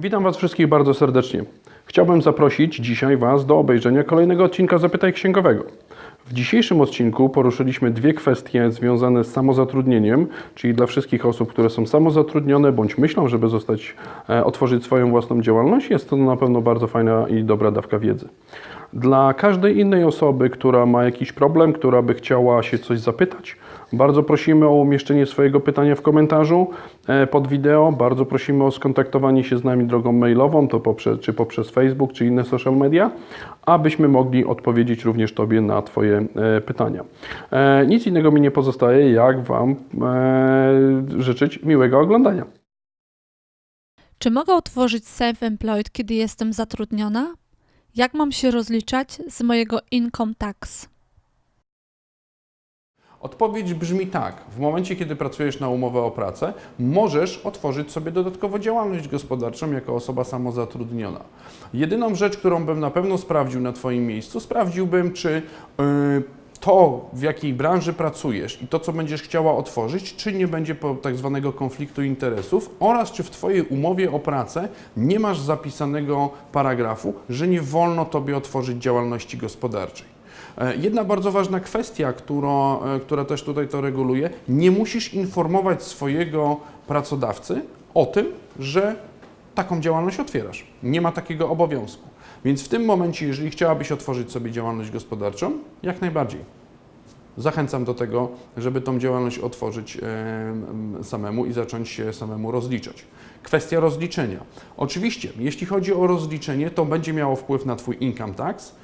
Witam Was wszystkich bardzo serdecznie. Chciałbym zaprosić dzisiaj Was do obejrzenia kolejnego odcinka Zapytaj Księgowego. W dzisiejszym odcinku poruszyliśmy dwie kwestie związane z samozatrudnieniem, czyli dla wszystkich osób, które są samozatrudnione bądź myślą, żeby zostać, e, otworzyć swoją własną działalność. Jest to na pewno bardzo fajna i dobra dawka wiedzy. Dla każdej innej osoby, która ma jakiś problem, która by chciała się coś zapytać, bardzo prosimy o umieszczenie swojego pytania w komentarzu e, pod wideo. Bardzo prosimy o skontaktowanie się z nami drogą mailową, to poprzez, czy poprzez Facebook, czy inne social media, abyśmy mogli odpowiedzieć również Tobie na Twoje e, pytania. E, Nic innego mi nie pozostaje, jak Wam życzyć miłego oglądania. Czy mogę otworzyć self-employed, kiedy jestem zatrudniona? Jak mam się rozliczać z mojego income tax? Odpowiedź brzmi tak. W momencie, kiedy pracujesz na umowę o pracę, możesz otworzyć sobie dodatkowo działalność gospodarczą jako osoba samozatrudniona. Jedyną rzecz, którą bym na pewno sprawdził na Twoim miejscu, sprawdziłbym, czy yy, to, w jakiej branży pracujesz i to, co będziesz chciała otworzyć, czy nie będzie tak zwanego konfliktu interesów oraz czy w Twojej umowie o pracę nie masz zapisanego paragrafu, że nie wolno Tobie otworzyć działalności gospodarczej. E, Jedna bardzo ważna kwestia, która, e, która też tutaj to reguluje, nie musisz informować swojego pracodawcy o tym, że taką działalność otwierasz. Nie ma takiego obowiązku. Więc w tym momencie, jeżeli chciałabyś otworzyć sobie działalność gospodarczą, jak najbardziej. Zachęcam do tego, żeby tą działalność otworzyć samemu i zacząć się samemu rozliczać. Kwestia rozliczenia. Oczywiście, jeśli chodzi o rozliczenie, to będzie miało wpływ na Twój income tax,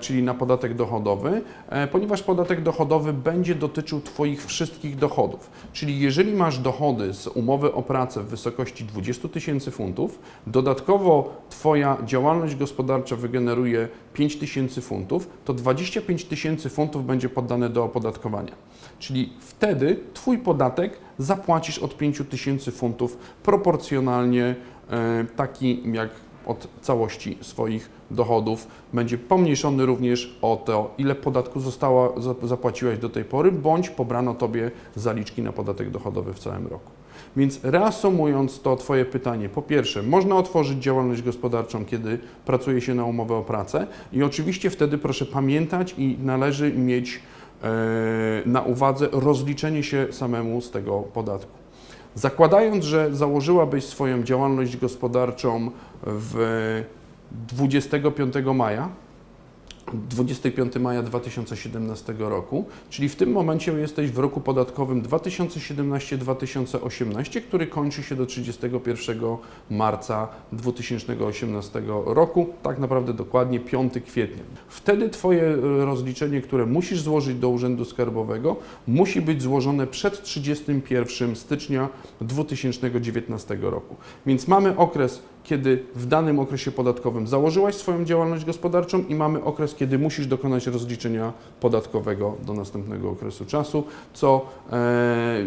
czyli na podatek dochodowy, e, ponieważ podatek dochodowy będzie dotyczył Twoich wszystkich dochodów. Czyli jeżeli masz dochody z umowy o pracę w wysokości 20 tysięcy funtów, dodatkowo Twoja działalność gospodarcza wygeneruje 5 tysięcy funtów, to 25 tysięcy funtów będzie poddane do opodatkowania. Czyli wtedy Twój podatek zapłacisz od 5 tysięcy funtów proporcjonalnie e, taki jak od całości swoich dochodów. Będzie pomniejszony również o to, ile podatku została, za- zapłaciłeś do tej pory, bądź pobrano Tobie zaliczki na podatek dochodowy w całym roku. Więc reasumując to Twoje pytanie, po pierwsze, można otworzyć działalność gospodarczą, kiedy pracuje się na umowę o pracę i oczywiście wtedy proszę pamiętać i należy mieć e, na uwadze rozliczenie się samemu z tego podatku. Zakładając, że założyłabyś swoją działalność gospodarczą w 25 maja, 25 maja 2017 roku, czyli w tym momencie jesteś w roku podatkowym 2017-2018, który kończy się do 31 marca 2018 roku, tak naprawdę dokładnie 5 kwietnia. Wtedy Twoje e, rozliczenie, które musisz złożyć do Urzędu Skarbowego, musi być złożone przed 31 stycznia 2019 roku. Więc mamy okres, kiedy w danym okresie podatkowym założyłaś swoją działalność gospodarczą i mamy okres, kiedy musisz dokonać rozliczenia podatkowego do następnego okresu czasu, co e,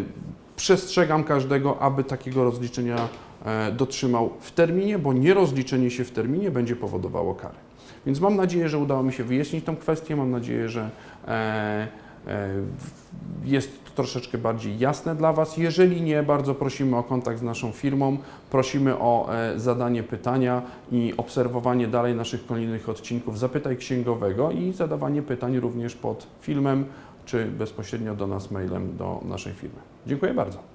przestrzegam każdego, aby takiego rozliczenia e, dotrzymał w terminie, bo nierozliczenie się w terminie będzie powodowało karę. Więc mam nadzieję, że udało mi się wyjaśnić tą kwestię. Mam nadzieję, że e, jest to troszeczkę bardziej jasne dla Was. Jeżeli nie, bardzo prosimy o kontakt z naszą firmą. Prosimy o e, zadanie pytania i obserwowanie dalej naszych kolejnych odcinków Zapytaj Księgowego i zadawanie pytań również pod filmem czy bezpośrednio do nas mailem do naszej firmy. Dziękuję bardzo.